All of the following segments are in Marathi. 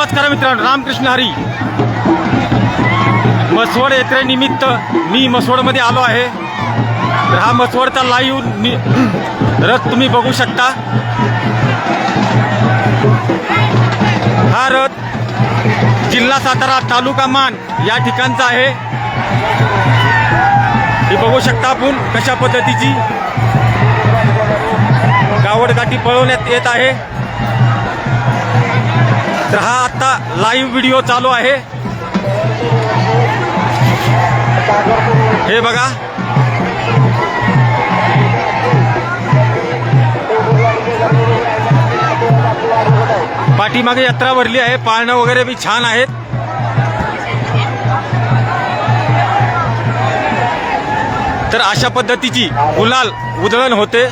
नमस्कार मित्रांनो रामकृष्ण हरी. मसवड यात्रेनिमित्त मी मसवडमध्ये आलो आहे. तर हा मसवडचा लाईव्ह रथ तुम्ही बघू शकता. हा रथ जिल्हा सातारा तालुका मान या ठिकाणचा आहे. हे बघू शकता आपण कशा पद्धतीची गावडगाठी पळवण्यात येत आहे. तर हा आता लाईव्ह व्हिडिओ चालू आहे. हे बघा. पाठीमागे यात्रा भरली आहे. पाळणं वगैरे बी छान आहेत. तर अशा पद्धतीची गुलाल उधळण होते.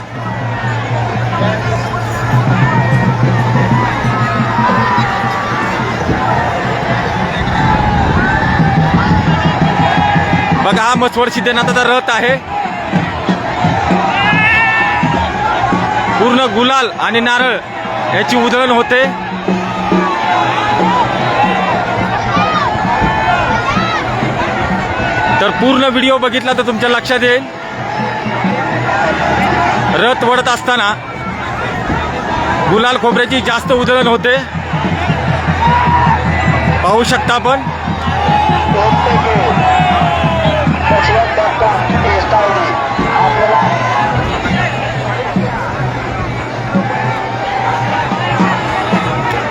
बघा हा मसवड सिद्धनाथाचा रथ आहे. पूर्ण गुलाल आणि नारळ याची उधळण होते. तर पूर्ण व्हिडिओ बघितला तर तुमच्या लक्षात येईल. रथ वडत असताना गुलाल खोबऱ्याची जास्त उधळण होते. पाहू शकता आपण.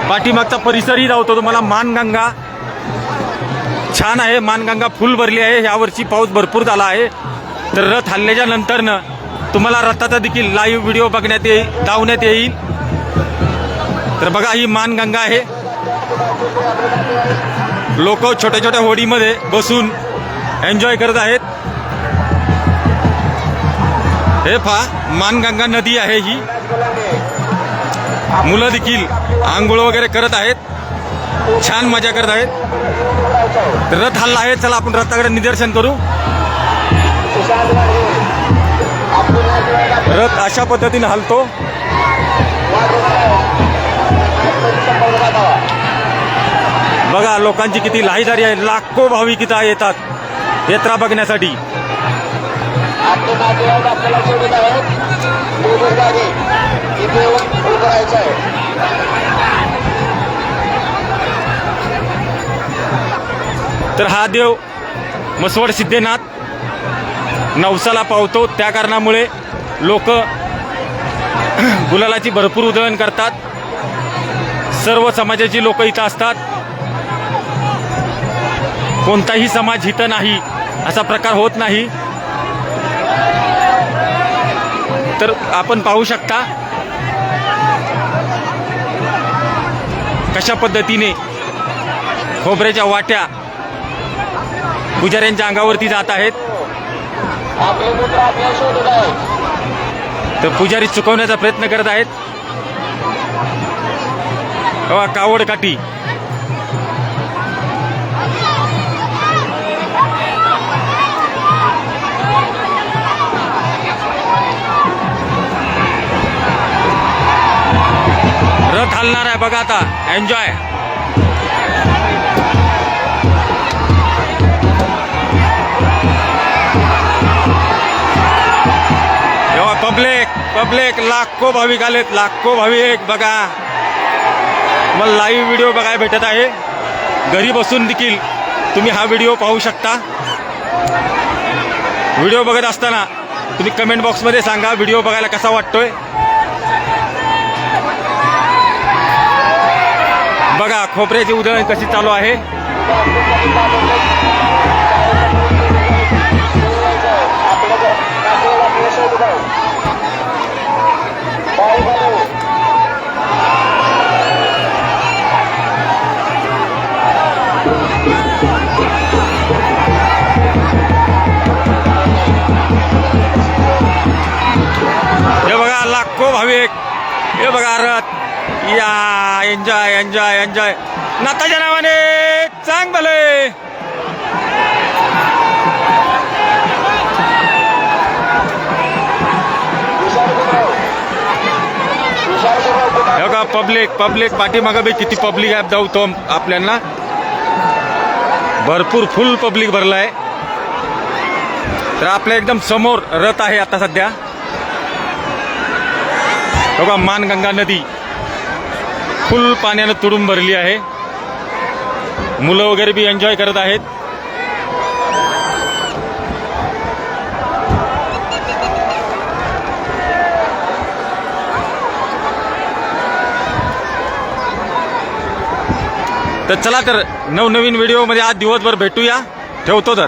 पाठीमागचा परिसरही धावतो. तुम्हाला मानगंगा छान आहे. मानगंगा फुल भरली आहे. यावर्षी पाऊस भरपूर झाला आहे. तर रथ हल्ल्याच्या नंतरनं तुम्हाला रथाचा देखील लाईव्ह व्हिडिओ बघण्यात येईल धावण्यात येईल. तर बघा ही मानगंगा आहे. लोक छोट्या छोट्या होडीमध्ये बसून एन्जॉय करत आहेत. हे पहा मानगंगा नदी आहे ही. मुलं देखील आंघोळ वगैरे करत आहेत. छान मजा करत आहेत. रथ हल्ला आहे चला आपण रथाकडे निदर्शन करू. रथ अशा पद्धतीने हलतो. बघा लोकांची किती लाहीदारी आहे. लाखो भाविक इथं येतात. यात्रा बघण्यासाठी. आपल्याला आहे. तर हा देव मसवड सिद्धेनाथ नवसाला पावतो. त्या कारणामुळे लोक गुलालाची भरपूर उधळण करतात. सर्व समाजाची लोक इथं असतात. कोणताही समाज इथं नाही असा प्रकार होत नाही. तर आपण पाहू शकता कशा पद्धतीने खोबऱ्याच्या वाट्या पुजाऱ्यांच्या अंगावरती जात आहेत? तर पुजारी चुकवण्याचा प्रयत्न करत आहेत. कावड काठी रथ हलणार आहे बघा आता. एन्जॉय पब्लिक पब्लिक लाखो भाविक आलेत लाखो भाविक बघा. मला लाईव्ह व्हिडिओ बघायला भेटत आहे. घरी बसून देखील तुम्ही हा व्हिडिओ पाहू शकता. व्हिडिओ बघत असताना तुम्ही कमेंट बॉक्समध्ये सांगा व्हिडिओ बघायला कसा वाटतोय. बघा खोबऱ्याची उधळण कशी चालू आहे? हे बघा लाखो भाविक हे बघा रथ. या एन्जॉय एन्जॉय एन्जॉय नाताच्या नावाने चांग भले. का पब्लिक पब्लिक पाठीमागं बी किती पब्लिक ॲप जाऊ आपल्याला भरपूर फुल पब्लिक भरलं आहे तर आपल्या एकदम समोर रथ आहे आता सध्या. बघा मानगंगा नदी. फुल पाण्यानं तुडून भरली आहे. मुलं वगैरे बी एन्जॉय करत आहेत. तर चला तर नवनवीन व्हिडिओमध्ये आज दिवसभर भेटूया. ठेवतो तर.